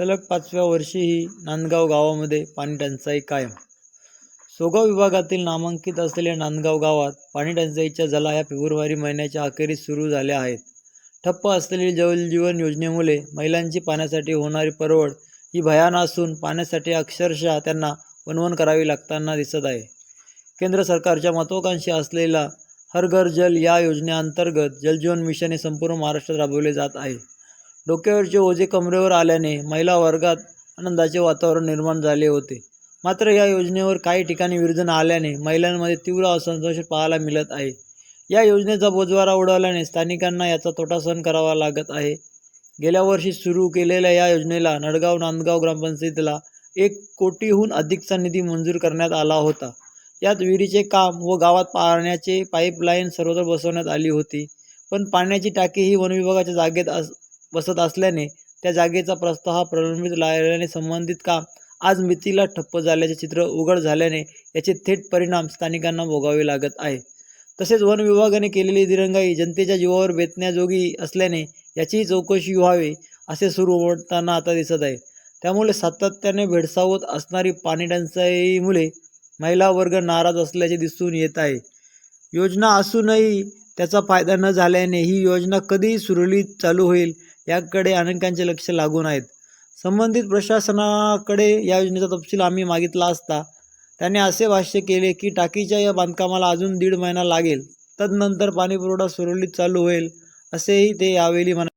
सलग पाचव्या वर्षीही नांदगाव गावामध्ये पाणी टंचाई कायम. सोगाव विभागातील नामांकित असलेल्या नांदगाव गावात पाणी टंचाईच्या जला या फेब्रुवारी महिन्याच्या अखेरीस सुरू झाल्या आहेत. ठप्प असलेली जलजीवन योजनेमुळे महिलांची पाण्यासाठी होणारी परवड ही भयान असून पाण्यासाठी अक्षरशः त्यांना वणवण करावी लागताना दिसत आहे. केंद्र सरकारच्या महत्त्वाकांक्षी असलेला हर घर जल या योजनेअंतर्गत जलजीवन मिशन हे संपूर्ण महाराष्ट्रात राबवले जात आहे. डोक्यावरचे ओझे कमरेवर आल्याने महिला वर्गात आनंदाचे वातावरण निर्माण झाले होते. मात्र या योजनेवर काही ठिकाणी विरोधन आल्याने महिलांमध्ये तीव्र असंतोष पाहायला मिळत आहे. या योजनेचा बोजवारा उडवल्याने स्थानिकांना याचा तोटा सहन करावा लागत आहे. गेल्या वर्षी सुरू केलेल्या या योजनेला नडगाव नांदगाव ग्रामपंचायतीला एक कोटीहून अधिकचा निधी मंजूर करण्यात आला होता. यात विहिरीचे काम व गावात पाण्याचे पाईपलाईन सर्वत्र बसवण्यात आली होती. पण पाण्याची टाकी ही वनविभागाच्या जागेत अस बसत असल्याने त्या जागेचा प्रस्ताव हा प्रलंबित राहिल्याने संबंधित काम आज मितीला ठप्प झाल्याचे चित्र उघड झाल्याने याचे थेट परिणाम स्थानिकांना भोगावे लागत आहे. तसेच वन विभागाने केलेली दिरंगाई जनतेच्या जीवावर बेतण्याजोगी असल्याने याचीही चौकशी व्हावी असे सुरू होताना आता दिसत आहे. त्यामुळे सातत्याने भेडसावत असणारी पाणी टंचाईमुळे महिला वर्ग नाराज असल्याचे दिसून येत आहे. योजना असूनही त्याचा फायदा न झाल्याने ही योजना कधी सुरळीत चालू होईल याकडे अनेकांचे लक्ष लागून आहेत. संबंधित प्रशासनाकडे या योजनेचा तपशील आम्ही मागितला असता त्याने असे भाष्य केले की टाकीच्या या बांधकामाला अजून दीड महिना लागेल. तदनंतर पाणीपुरवठा सुरळीत चालू होईल असेही ते यावेळी म्हणा